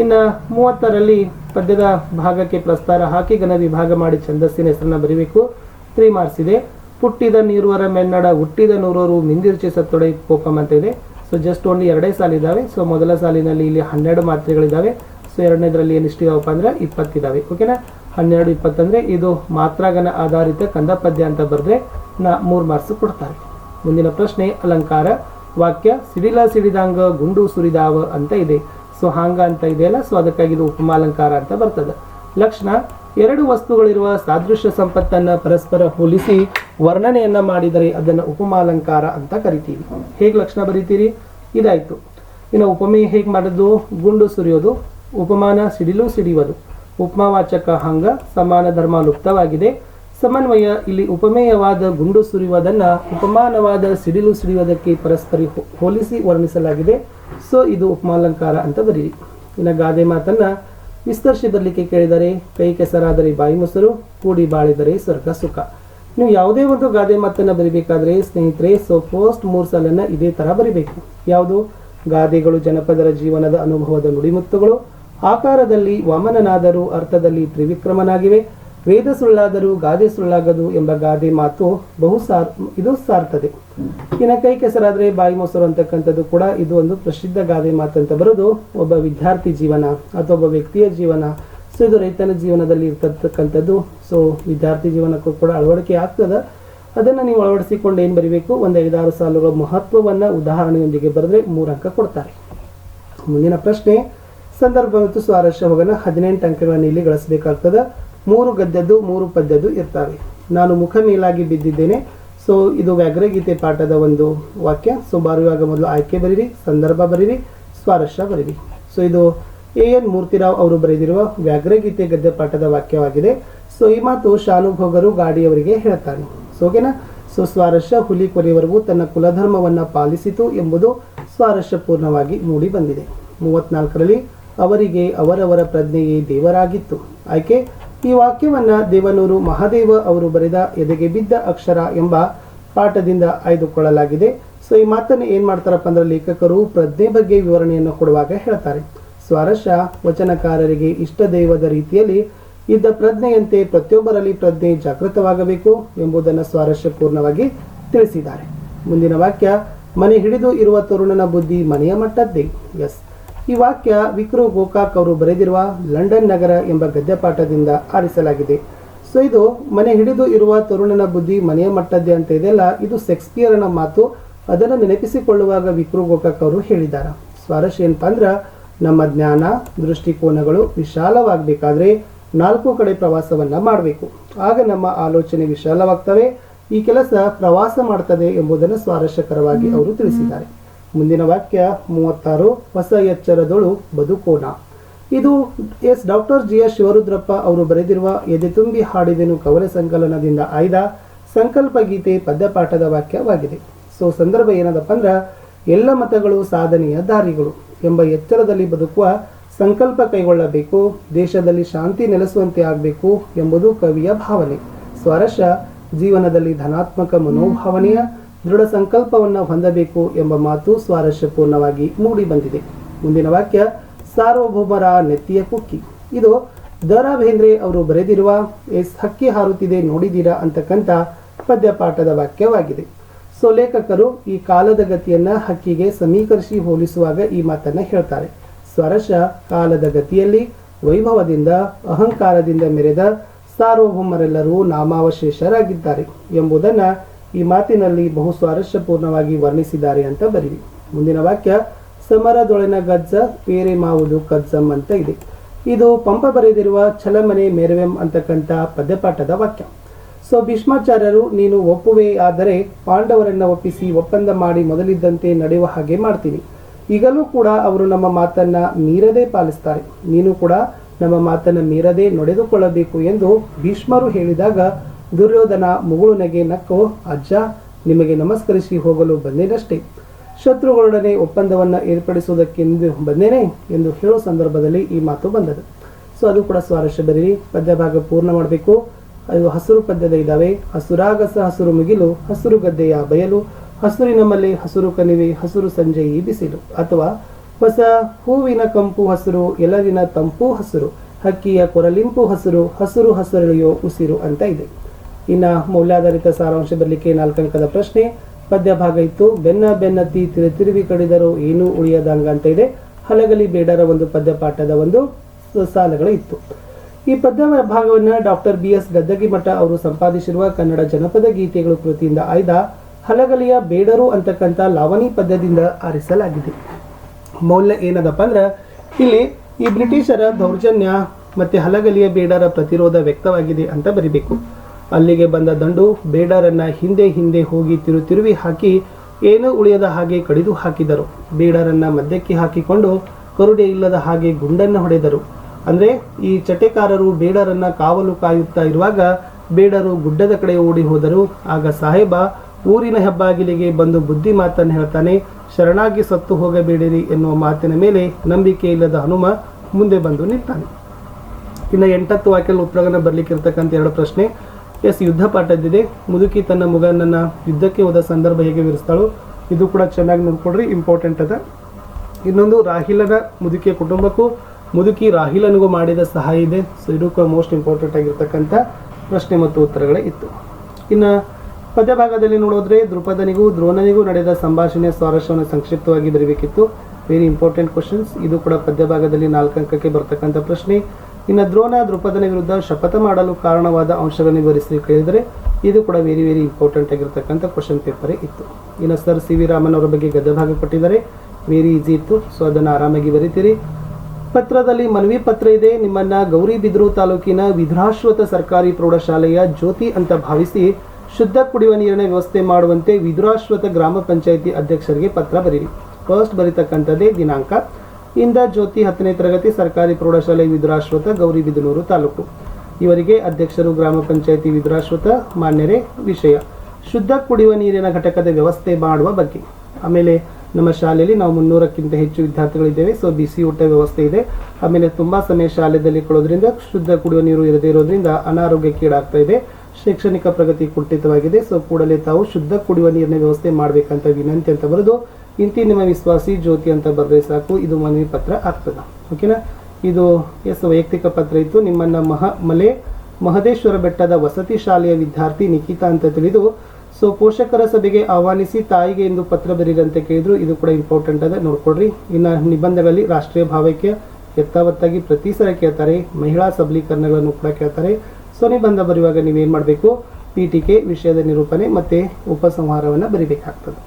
ಇನ್ನು ಮೂವತ್ತರಲ್ಲಿ ಪದ್ಯದ ಭಾಗಕ್ಕೆ ಪ್ರಸ್ತಾರ ಹಾಕಿ ಘನ ವಿಭಾಗ ಮಾಡಿ ಛಂದಸ್ಸಿನ ಹೆಸರನ್ನು ಬರೀಬೇಕು. ತ್ರೀ ಮಾರ್ಕ್ಸ್ ಹುಟ್ಟಿದ ಪುಟ್ಟಿದ ನೀರುವರ ಮೆನ್ನಡ ಹುಟ್ಟಿದ ನೂರವರು ಮಿಂದಿರ್ಚಿ ಸತ್ತೊಡೆ ಕೋಪಮ್ ಅಂತ ಇದೆ. ಸೊ ಜಸ್ಟ್ ಓನ್ಲಿ ಎರಡೇ ಸಾಲಿದ್ದಾವೆ. ಸೊ ಮೊದಲ ಸಾಲಿನಲ್ಲಿ ಇಲ್ಲಿ ಹನ್ನೆರಡು ಮಾತ್ರೆಗಳಿದ್ದಾವೆ. ಸೊ ಎರಡನೇದರಲ್ಲಿ ಏನಿಷ್ಟಿದಾವಪ್ಪ ಅಂದ್ರೆ ಇಪ್ಪತ್ತಿದಾವೆ. ಓಕೆನಾ ಹನ್ನೆರಡು ಇಪ್ಪತ್ತಂದ್ರೆ ಇದು ಮಾತ್ರಾಗನ ಆಧಾರಿತ ಕಂದ ಪದ್ಯ ಅಂತ ಬರೆದ್ರೆ ನಾ ಮೂರು ಮಾರ್ಕ್ಸ್ ಕೊಡ್ತಾರೆ. ಮುಂದಿನ ಪ್ರಶ್ನೆ, ಅಲಂಕಾರ, ವಾಕ್ಯ, ಸಿಡಿಲ ಸಿಡಿದಾಂಗ, ಗುಂಡು ಸುರಿದಾವ ಅಂತ ಇದೆ. ಸೊ ಹಾಂಗ ಅಂತ ಇದೆಯಲ್ಲ ಸೊ ಅದಕ್ಕಾಗಿ ಇದು ಉಪಮಾಲಂಕಾರ ಅಂತ ಬರ್ತದೆ. ಲಕ್ಷಣ, ಎರಡು ವಸ್ತುಗಳಿರುವ ಸಾದೃಶ್ಯ ಸಂಪತ್ತನ್ನ ಪರಸ್ಪರ ಹೋಲಿಸಿ ವರ್ಣನೆಯನ್ನ ಮಾಡಿದರೆ ಅದನ್ನು ಉಪಮಾಲಂಕಾರ ಅಂತ ಕರಿತೀವಿ. ಹೇಗೆ ಲಕ್ಷಣ ಬರೀತೀರಿ? ಇದಾಯ್ತು. ಇನ್ನು ಉಪಮೆ ಹೇಗೆ ಮಾಡೋದು ಗುಂಡು ಸುರಿಯೋದು. ಉಪಮಾನ ಸಿಡಿಲು ಸಿಡಿಯುವುದು ಉಪಮಾವಾಚಕ ಹಂಗ ಸಮಾನ ಧರ್ಮ ಲುಪ್ತವಾಗಿದೆ. ಸಮನ್ವಯ ಇಲ್ಲಿ ಉಪಮೇಯವಾದ ಗುಂಡು ಸುರಿಯುವುದನ್ನ ಉಪಮಾನವಾದ ಸಿಡಿಲು ಸಿಡಿಯುವುದಕ್ಕೆ ಪರಸ್ಪರ ಹೋಲಿಸಿ ವರ್ಣಿಸಲಾಗಿದೆ. ಸೊ, ಇದು ಉಪಮಾಲಂಕಾರ ಅಂತ ಬರೀರಿ. ಇನ್ನು ಗಾದೆ ಮಾತನ್ನ ವಿಸ್ತರಿಸಿ ಬರಲಿಕ್ಕೆ ಕೇಳಿದರೆ ಕೈ ಕೆಸರಾದರೆ ಬಾಯಿ ಮೊಸರು, ಕೂಡಿ ಬಾಳಿದರೆ ಸ್ವರ್ಗ ಸುಖ. ನೀವು ಯಾವುದೇ ಒಂದು ಗಾದೆ ಮಾತನ್ನ ಬರಿಬೇಕಾದ್ರೆ ಸ್ನೇಹಿತರೆ, ಸೊ ಫಸ್ಟ್ ಮೂರು ಸಾಲನ್ನು ಇದೇ ತರ ಬರಿಬೇಕು. ಯಾವುದು? ಗಾದೆಗಳು ಜನಪದರ ಜೀವನದ ಅನುಭವದ ನುಡಿಮುತ್ತುಗಳು ಆಕಾರದಲ್ಲಿ ವಾಮನನಾದರೂ ಅರ್ಥದಲ್ಲಿ ತ್ರಿವಿಕ್ರಮನಾಗಿವೆ ವೇದ ಸುಳ್ಳಾದರೂ ಗಾದೆ ಸುಳ್ಳಾಗದು ಎಂಬ ಗಾದೆ ಮಾತು ಬಹು ಸಾರ್ ಇದು ಸಾರ್ತದೆ. ಇನ್ನು ಕೈ ಕೆಸರಾದ್ರೆ ಬಾಯಿ ಮೊಸರು ಅಂತಕ್ಕಂಥದ್ದು ಕೂಡ ಇದು ಒಂದು ಪ್ರಸಿದ್ಧ ಗಾದೆ ಮಾತು ಅಂತ ಬರೋದು ಒಬ್ಬ ವಿದ್ಯಾರ್ಥಿ ಜೀವನ ಅಥವಾ ಒಬ್ಬ ವ್ಯಕ್ತಿಯ ಜೀವನ ಸೊ ಇದು ರೈತನ ಜೀವನದಲ್ಲಿ ಇರ್ತಕ್ಕಂಥದ್ದು. ಸೊ ವಿದ್ಯಾರ್ಥಿ ಜೀವನಕ್ಕೂ ಕೂಡ ಅಳವಡಿಕೆ ಆಗ್ತದೆ. ಅದನ್ನ ನೀವು ಅಳವಡಿಸಿಕೊಂಡು ಏನು ಬರೀಬೇಕು? ಒಂದು ಐದಾರು ಸಾಲುಗಳ ಮಹತ್ವವನ್ನ ಉದಾಹರಣೆಯೊಂದಿಗೆ ಬರೆದ್ರೆ ಮೂರಂಕ ಕೊಡ್ತಾರೆ. ಮುಂದಿನ ಪ್ರಶ್ನೆ ಸಂದರ್ಭ ಮತ್ತು ಸ್ವಾರಸ್ಯ ಹೋಗೋಣ ಹದಿನೆಂಟು ಅಂಕಗಳನ್ನು ಇಲ್ಲಿ ಗಳಿಸಬೇಕಾಗ್ತದೆ. ಮೂರು ಗದ್ಯದ್ದು ಮೂರು ಪದ್ಯದ್ದು ಇರ್ತವೆ. ನಾನು ಮುಖ ಮೇಲಾಗಿ ಬಿದ್ದಿದ್ದೇನೆ. ಸೊ ಇದು ವ್ಯಾಘ್ರಗೀತೆ ಪಾಠದ ಒಂದು ವಾಕ್ಯ. ಸೊ ಬರೆಯುವಾಗ ಮೊದಲು ಆಯ್ಕೆ ಬರೀರಿ, ಸಂದರ್ಭ ಬರೀರಿ, ಸ್ವಾರಸ್ಯ ಬರೀರಿ. ಸೊ ಇದು ಎ ಎನ್ ಮೂರ್ತಿರಾವ್ ಅವರು ಬರೆದಿರುವ ವ್ಯಾಘ್ರಗೀತೆ ಗದ್ಯ ಪಾಠದ ವಾಕ್ಯವಾಗಿದೆ. ಸೊ ಈ ಮಾತು ಶಾನುಭೋಗರು ಗಾಡಿಯವರಿಗೆ ಹೇಳ್ತಾನೆ ಸೊ ಓಕೆನಾ ಸೊ ಸ್ವಾರಸ್ಯ ಹುಲಿ ಕೊನೆಯವರೆಗೂ ತನ್ನ ಕುಲಧರ್ಮವನ್ನು ಪಾಲಿಸಿತು ಎಂಬುದು ಸ್ವಾರಸ್ಯಪೂರ್ಣವಾಗಿ ಮೂಡಿ ಬಂದಿದೆ. ಮೂವತ್ನಾಲ್ಕರಲ್ಲಿ ಅವರಿಗೆ ಅವರವರ ಪ್ರಜ್ಞೆಯೇ ದೇವರಾಗಿತ್ತು. ಆಯ್ಕೆ ಈ ವಾಕ್ಯವನ್ನ ದೇವನೂರು ಮಹಾದೇವ ಅವರು ಬರೆದ ಎದೆಗೆ ಬಿದ್ದ ಅಕ್ಷರ ಎಂಬ ಪಾಠದಿಂದ ಆಯ್ದುಕೊಳ್ಳಲಾಗಿದೆ. ಸೊ, ಈ ಮಾತನ್ನು ಏನು ಮಾಡ್ತಾರಪ್ಪ ಅಂದ್ರೆ ಲೇಖಕರು ಪ್ರಜ್ಞೆ ಬಗ್ಗೆ ವಿವರಣೆಯನ್ನು ಕೊಡುವಾಗ ಹೇಳ್ತಾರೆ. ಸ್ವಾರಸ್ಯ ವಚನಕಾರರಿಗೆ ಇಷ್ಟ ದೈವದ ರೀತಿಯಲ್ಲಿ ಇದ್ದ ಪ್ರಜ್ಞೆಯಂತೆ ಪ್ರತಿಯೊಬ್ಬರಲ್ಲಿ ಪ್ರಜ್ಞೆ ಜಾಗೃತವಾಗಬೇಕು ಎಂಬುದನ್ನು ಸ್ವಾರಸ್ಯಪೂರ್ಣವಾಗಿ ತಿಳಿಸಿದ್ದಾರೆ. ಮುಂದಿನ ವಾಕ್ಯ, ಮನೆ ಹಿಡಿದು ಇರುವ ತರುಣನ ಬುದ್ಧಿ ಮನೆಯ ಮಟ್ಟದ್ದೇ. ಎಸ್. ಈ ವಾಕ್ಯ ವಿಕ್ರು ಗೋಕಾಕ್ ಅವರು ಬರೆದಿರುವ ಲಂಡನ್ ನಗರ ಎಂಬ ಗದ್ಯಪಾಠದಿಂದ ಆರಿಸಲಾಗಿದೆ. ಸೊ ಇದು ಮನೆ ಹಿಡಿದು ಇರುವ ತರುಣನ ಬುದ್ಧಿ ಮನೆಯ ಮಟ್ಟದ್ದೇ ಅಂತ ಇದೆಯಲ್ಲ ಇದು ಸೆಕ್ಸ್ಪಿಯರ್ನ ಮಾತು. ಅದನ್ನು ನೆನಪಿಸಿಕೊಳ್ಳುವಾಗ ವಿಕ್ರು ಗೋಕಾಕ್ ಅವರು ಹೇಳಿದ್ದಾರೆ. ಸ್ವಾರಸ್ಯ ಏನಪ್ಪ ಅಂದ್ರೆ ನಮ್ಮ ಜ್ಞಾನ, ದೃಷ್ಟಿಕೋನಗಳು ವಿಶಾಲವಾಗಬೇಕಾದ್ರೆ ನಾಲ್ಕು ಕಡೆ ಪ್ರವಾಸವನ್ನ ಮಾಡಬೇಕು. ಆಗ ನಮ್ಮ ಆಲೋಚನೆ ವಿಶಾಲವಾಗ್ತವೆ, ಈ ಕೆಲಸ ಪ್ರವಾಸ ಮಾಡ್ತದೆ ಎಂಬುದನ್ನು ಸ್ವಾರಸ್ಯಕರವಾಗಿ ಅವರು ತಿಳಿಸಿದ್ದಾರೆ. ಮುಂದಿನ ವಾಕ್ಯ ಮೂವತ್ತಾರು, ಹೊಸ ಎಚ್ಚರದೊಳು ಬದುಕೋಣ. ಇದು S doctor G S Shivarudrappa ಅವರು ಬರೆದಿರುವ ಎದೆ ತುಂಬಿ ಹಾಡಿದೆನು ಕವನ ಸಂಕಲನದಿಂದ ಆಯ್ದ ಸಂಕಲ್ಪ ಗೀತೆ ಪದ್ಯಪಾಠದ ವಾಕ್ಯವಾಗಿದೆ. ಸೊ, ಸಂದರ್ಭ ಏನದಪ್ಪ ಅಂದ್ರೆ, ಎಲ್ಲ ಮತಗಳು ಸಾಧನೆಯ ದಾರಿಗಳು ಎಂಬ ಎಚ್ಚರದಲ್ಲಿ ಬದುಕುವ ಸಂಕಲ್ಪ ಕೈಗೊಳ್ಳಬೇಕು, ದೇಶದಲ್ಲಿ ಶಾಂತಿ ನೆಲೆಸುವಂತೆ ಆಗಬೇಕು ಎಂಬುದು ಕವಿಯ ಭಾವನೆ. ಸ್ವರಶ ಜೀವನದಲ್ಲಿ ಧನಾತ್ಮಕ ಮನೋಭಾವನೆಯ ದೃಢ ಸಂಕಲ್ಪವನ್ನು ಹೊಂದಬೇಕು ಎಂಬ ಮಾತು ಸ್ವಾರಸ್ಯಪೂರ್ಣವಾಗಿ ಮೂಡಿ ಬಂದಿದೆ. ಮುಂದಿನ ವಾಕ್ಯ, ಸಾರ್ವಭೌಮರ ನೆತ್ತಿಯ ಕುಕ್ಕಿ. ಇದು ದ ಬೇಂದ್ರೆ ಅವರು ಬರೆದಿರುವ, ಎಸ್, ಹಕ್ಕಿ ಹಾರುತ್ತಿದೆ ನೋಡಿದ್ದೀರಾ ಅಂತಕ್ಕಂಥ ಪದ್ಯಪಾಠದ ವಾಕ್ಯವಾಗಿದೆ. ಸೊ, ಲೇಖಕರು ಈ ಕಾಲದ ಗತಿಯನ್ನ ಹಕ್ಕಿಗೆ ಸಮೀಕರಿಸಿ ಹೋಲಿಸುವಾಗ ಈ ಮಾತನ್ನ ಹೇಳ್ತಾರೆ. ಸ್ವರಶ ಕಾಲದ ಗತಿಯಲ್ಲಿ, ವೈಭವದಿಂದ, ಅಹಂಕಾರದಿಂದ ಮೆರೆದ ಸಾರ್ವಭೌಮರೆಲ್ಲರೂ ನಾಮಾವಶೇಷರಾಗಿದ್ದಾರೆ ಎಂಬುದನ್ನ ಈ ಮಾತಿನಲ್ಲಿ ಬಹು ಸ್ವಾರಸ್ಯಪೂರ್ಣವಾಗಿ ವರ್ಣಿಸಿದ್ದಾರೆ ಅಂತ ಬರೀರಿ. ಮುಂದಿನ ವಾಕ್ಯ ಸಮರದೊಳಿನ ಗಜ್ಜ, ಪೇರೆ ಮಾವುದು ಕಜ್ಜಂ ಅಂತ ಇದೆ. ಇದು ಪಂಪ ಬರೆದಿರುವ ಛಲಮನೆ ಮೇರವೆಂ ಅಂತಕ್ಕಂಥ ಪದ್ಯಪಾಠದ ವಾಕ್ಯ. ಸೊ, ಭೀಷ್ಮಾಚಾರ್ಯರು, ನೀನು ಒಪ್ಪುವೆ ಆದರೆ ಪಾಂಡವರನ್ನ ಒಪ್ಪಿಸಿ ಒಪ್ಪಂದ ಮಾಡಿ ಮೊದಲಿದ್ದಂತೆ ನಡೆಯುವ ಹಾಗೆ ಮಾಡ್ತೀನಿ. ಈಗಲೂ ಕೂಡ ಅವರು ನಮ್ಮ ಮಾತನ್ನ ಮೀರದೆ ಪಾಲಿಸ್ತಾರೆ. ನೀನು ಕೂಡ ನಮ್ಮ ಮಾತನ್ನ ಮೀರದೆ ನಡೆದುಕೊಳ್ಳಬೇಕು ಎಂದು ಭೀಷ್ಮರು ಹೇಳಿದಾಗ ದುರ್ಯೋಧನ ಮುಗುಳುನಗೆ ನಕ್ಕು, ಅಜ್ಜ, ನಿಮಗೆ ನಮಸ್ಕರಿಸಿ ಹೋಗಲು ಬಂದೇನಷ್ಟೇ. ಶತ್ರುಗಳೊಡನೆ ಒಪ್ಪಂದವನ್ನು ಏರ್ಪಡಿಸುವುದಕ್ಕೆ ಬಂದೇನೆ ಎಂದು ಹೇಳೋ ಸಂದರ್ಭದಲ್ಲಿ ಈ ಮಾತು ಬಂದದು. ಸೊ, ಅದು ಕೂಡ ಸ್ವಾರಸ್ಯ ಬರೀರಿ ಪದ್ಯ ಭಾಗ ಪೂರ್ಣ ಮಾಡಬೇಕು. ಅದು ಹಸಿರು ಪದ್ಯದ ಇದ್ದಾವೆ ಹಸುರಾಗಸ ಹಸಿರು ಮುಗಿಲು, ಹಸಿರು ಗದ್ದೆಯ ಬಯಲು ಹಸುರಿನ ಮಲೆ ಹಸಿರು ಕನಿವೆ ಹಸಿರು ಸಂಜೆ ಈ ಬಿಸಿಲು. ಅಥವಾ ಹೊಸ ಹೂವಿನ ಕಂಪು ಹಸಿರು ಎಲ್ಲರಿನ ತಂಪು ಹಸಿರು, ಹಕ್ಕಿಯ ಕೊರಲಿಂಪು ಹಸಿರು ಹಸಿರು ಹಸಿರೆಳೆಯೋ ಉಸಿರು ಅಂತ ಇದೆ. ಇನ್ನ ಮೌಲ್ಯಾಧಾರಿತ ಸಾರಾಂಶ ಬರಲಿಕ್ಕೆ ನಾಲ್ಕಂಕದ ಪ್ರಶ್ನೆ. ಪದ್ಯ ಭಾಗ ಇತ್ತು. ಬೆನ್ನ ಬೆನ್ನತ್ತಿ ತಿರು ತಿರುವಿ ಕಡಿದರು ಏನೂ ಉಳಿಯದಂಗ ಅಂತ ಇದೆ. ಹಲಗಲಿ ಬೇಡರ ಒಂದು ಪದ್ಯ ಪಾಠದ ಒಂದು ಸಾಲಗಳು ಇತ್ತು. ಈ ಪದ್ಯ ಭಾಗವನ್ನು ಡಾಕ್ಟರ್ ಬಿ ಎಸ್ ಗದ್ದಗಿಮಠ ಅವರು ಸಂಪಾದಿಸಿರುವ ಕನ್ನಡ ಜನಪದ ಗೀತೆಗಳು ಕೃತಿಯಿಂದ ಆಯ್ದ ಹಲಗಲಿಯ ಬೇಡರು ಅಂತಕ್ಕಂಥ ಲಾವಣಿ ಪದ್ಯದಿಂದ ಆರಿಸಲಾಗಿದೆ. ಮೌಲ್ಯ ಏನದಪ್ಪ ಅಂದ್ರೆ, ಇಲ್ಲಿ ಈ ಬ್ರಿಟಿಷರ ದೌರ್ಜನ್ಯ ಮತ್ತೆ ಹಲಗಲಿಯ ಬೇಡರ ಪ್ರತಿರೋಧ ವ್ಯಕ್ತವಾಗಿದೆ ಅಂತ ಬರಿಬೇಕು. ಅಲ್ಲಿಗೆ ಬಂದ ದಂಡು ಬೇಡರನ್ನ ಹಿಂದೆ ಹಿಂದೆ ಹೋಗಿ ತಿರು ತಿರುವಿ ಹಾಕಿ ಏನೂ ಉಳಿಯದ ಹಾಗೆ ಕಡಿದು ಹಾಕಿದರು. ಬೇಡರನ್ನ ಮಧ್ಯಕ್ಕೆ ಹಾಕಿಕೊಂಡು ಕರುಡೆ ಇಲ್ಲದ ಹಾಗೆ ಗುಂಡನ್ನು ಹೊಡೆದರು. ಅಂದ್ರೆ ಈ ಚಟೆಕಾರರು ಬೇಡರನ್ನ ಕಾವಲು ಕಾಯುತ್ತಾ ಇರುವಾಗ ಬೇಡರು ಗುಡ್ಡದ ಕಡೆ ಓಡಿ ಹೋದರು. ಆಗ ಸಾಹೇಬ ಊರಿನ ಹೆಬ್ಬಾಗಿಲಿಗೆ ಬಂದು ಬುದ್ಧಿ ಮಾತನ್ನು ಹೇಳ್ತಾನೆ, ಶರಣಾಗಿ ಸತ್ತು ಹೋಗಬೇಡಿರಿ ಎನ್ನುವ ಮಾತಿನ ಮೇಲೆ ನಂಬಿಕೆ ಇಲ್ಲದ ಹನುಮ ಮುಂದೆ ಬಂದು ನಿಂತಾನೆ. ಇನ್ನು ಎಂಟತ್ತು ವಾಕ್ಯಗಳ ಉತ್ತರಗಳನ್ನು ಬರಲಿಕ್ಕಿರ್ತಕ್ಕಂಥ ಎರಡು ಪ್ರಶ್ನೆ. ಎಸ್, ಯುದ್ಧ ಪಾಠದ್ದಿದೆ. ಮುದುಕಿ ತನ್ನ ಮಗನನ್ನು ಯುದ್ಧಕ್ಕೆ ಹೋದ ಸಂದರ್ಭ ಹೇಗೆ ವಿವರಿಸ್ತಾಳು, ಇದು ಕೂಡ ಚೆನ್ನಾಗಿ ನೋಡ್ಕೊಡ್ರಿ. ಇಂಪಾರ್ಟೆಂಟ್ ಅದ. ಇನ್ನೊಂದು, ರಾಹಿಲನ ಮುದುಕಿಯ ಕುಟುಂಬಕ್ಕೂ ಮುದುಕಿ ರಾಹಿಲನಿಗೂ ಮಾಡಿದ ಸಹಾಯ ಇದೆ. ಸೊ ಇದು ಕೂಡ ಮೋಸ್ಟ್ ಇಂಪಾರ್ಟೆಂಟ್ ಆಗಿರ್ತಕ್ಕಂಥ ಪ್ರಶ್ನೆ ಮತ್ತು ಉತ್ತರಗಳೇ ಇತ್ತು. ಇನ್ನು ಪದ್ಯಭಾಗದಲ್ಲಿ ನೋಡೋದ್ರೆ ದೃಪದನಿಗೂ ದ್ರೋಣನಿಗೂ ನಡೆದ ಸಂಭಾಷಣೆ ಸ್ವಾರಸ್ಯವನ್ನು ಸಂಕ್ಷಿಪ್ತವಾಗಿ ಬರೀಬೇಕಿತ್ತು. ವೆರಿ ಇಂಪಾರ್ಟೆಂಟ್ ಕ್ವಶನ್ಸ್ ಇದು ಕೂಡ ಪದ್ಯಭಾಗದಲ್ಲಿ ನಾಲ್ಕು ಅಂಕಕ್ಕೆ ಬರ್ತಕ್ಕಂಥ ಪ್ರಶ್ನೆ. ಇನ್ನು ದ್ರೋಣ ದೃಪದನ ವಿರುದ್ಧ ಶಪಥ ಮಾಡಲು ಕಾರಣವಾದ ಅಂಶಗಳನ್ನು ವಿವರಿಸಿ ಕೇಳಿದರೆ ಇದು ಕೂಡ ವೆರಿ ವೆರಿ ಇಂಪಾರ್ಟೆಂಟ್ ಆಗಿರತಕ್ಕಂಥ ಕ್ವಶನ್ ಪೇಪರೇ ಇತ್ತು. ಇನ್ನು ಸರ್ ಸಿ ವಿ ರಾಮನ್ ಅವರ ಬಗ್ಗೆ ಗದ್ಯ ಭಾಗ ಕೊಟ್ಟಿದ್ದಾರೆ. ವೆರಿ ಈಸಿ ಇತ್ತು ಸೊ ಅದನ್ನು ಆರಾಮಾಗಿ ಬರೀತೀರಿ. ಪತ್ರದಲ್ಲಿ ಮನವಿ ಪತ್ರ ಇದೆ, ನಿಮ್ಮನ್ನು ಗೌರಿಬಿದ್ರು ತಾಲೂಕಿನ ವಿಧ್ರಾಶ್ವತ ಸರ್ಕಾರಿ ಪ್ರೌಢಶಾಲೆಯ ಜ್ಯೋತಿ ಅಂತ ಭಾವಿಸಿ ಶುದ್ಧ ಕುಡಿಯುವ ನೀರಿನ ವ್ಯವಸ್ಥೆ ಮಾಡುವಂತೆ ವಿಧ್ರಾಶ್ವತ ಗ್ರಾಮ ಪಂಚಾಯಿತಿ ಅಧ್ಯಕ್ಷರಿಗೆ ಪತ್ರ ಬರೀರಿ. ಫಸ್ಟ್ ಬರೀತಕ್ಕಂಥದ್ದೇ ದಿನಾಂಕ. ಇಂದ ಜ್ಯೋತಿ ಹತ್ತನೇ ತರಗತಿ ಸರ್ಕಾರಿ ಪ್ರೌಢಶಾಲೆ ವಿದುರಾಶ್ವತ ಗೌರಿಬಿದನೂರು ತಾಲೂಕು. ಇವರಿಗೆ ಅಧ್ಯಕ್ಷರು ಗ್ರಾಮ ಪಂಚಾಯಿತಿ ವಿದುರಾಶ್ವತ, ಮಾನ್ಯರೇ ವಿಷಯ. ಶುದ್ಧ ಕುಡಿಯುವ ನೀರಿನ ಘಟಕದ ವ್ಯವಸ್ಥೆ ಮಾಡುವ ಬಗ್ಗೆ. ಆಮೇಲೆ ನಮ್ಮ ಶಾಲೆಯಲ್ಲಿ ನಾವು ಮುನ್ನೂರಕ್ಕಿಂತ ಹೆಚ್ಚು ವಿದ್ಯಾರ್ಥಿಗಳಿದ್ದೇವೆ, ಸೊ ಬಿಸಿ ಊಟ ವ್ಯವಸ್ಥೆ ಇದೆ. ಆಮೇಲೆ ತುಂಬಾ ಸಮಯ ಶಾಲೆಯಲ್ಲಿ ಕೊಡೋದ್ರಿಂದ ಶುದ್ಧ ಕುಡಿಯುವ ನೀರು ಇರದೇ ಇರೋದ್ರಿಂದ ಅನಾರೋಗ್ಯಕ್ಕೀಡಾಗ್ತಾ ಇದೆ. ಶೈಕ್ಷಣಿಕ ಪ್ರಗತಿ ಕುಂಠಿತವಾಗಿದೆ. ಸೊ ಕೂಡಲೇ ತಾವು ಶುದ್ಧ ಕುಡಿಯುವ ನೀರಿನ ವ್ಯವಸ್ಥೆ ಮಾಡಬೇಕಂತ ವಿನಂತಿ ಅಂತ ಬರೆದು, ಇಂತಿ ನಿಮ್ಮ ವಿಶ್ವಾಸಿ ಜ್ಯೋತಿ ಅಂತ ಬರೆದ್ರೆ ಸಾಕು, ಇದು ಮನವಿ ಪತ್ರ ಆಗ್ತದೆ. ಓಕೆನಾ? ಇದು ಎಸ್ ವೈಯಕ್ತಿಕ ಪತ್ರ ಇತ್ತು. ನಿಮ್ಮನ್ನು ಮಹ, ಮಲೆ, ಮಹದೇಶ್ವರ ಬೆಟ್ಟದ ವಸತಿ ಶಾಲೆಯ ವಿದ್ಯಾರ್ಥಿ ನಿಖಿತಾ ಅಂತ ತಿಳಿದು, ಸೊ ಪೋಷಕರ ಸಭೆಗೆ ಆಹ್ವಾನಿಸಿ ತಾಯಿಗೆ ಎಂದು ಪತ್ರ ಬರೀರಂತೆ ಕೇಳಿದ್ರು. ಇದು ಕೂಡ ಇಂಪಾರ್ಟೆಂಟ್ ಅದ, ನೋಡ್ಕೊಡ್ರಿ. ಇನ್ನು ನಿಬಂಧಗಳಲ್ಲಿ ರಾಷ್ಟ್ರೀಯ ಭಾವೈಕ್ಯ, ಯಥಾವತ್ತಾಗಿ ಪ್ರತಿ ಸಲ ಕೇಳ್ತಾರೆ. ಮಹಿಳಾ ಸಬಲೀಕರಣಗಳನ್ನು ಕೂಡ ಕೇಳ್ತಾರೆ. ಸೊ ಬಂದ ಬರೆಯುವಾಗ ನೀವೇನು ಮಾಡಬೇಕು? ಪಿ ಟಿಕೆ ವಿಷಯದ ನಿರೂಪಣೆ ಮತ್ತು ಉಪಸಂಹಾರವನ್ನು ಬರಿಬೇಕಾಗ್ತದೆ.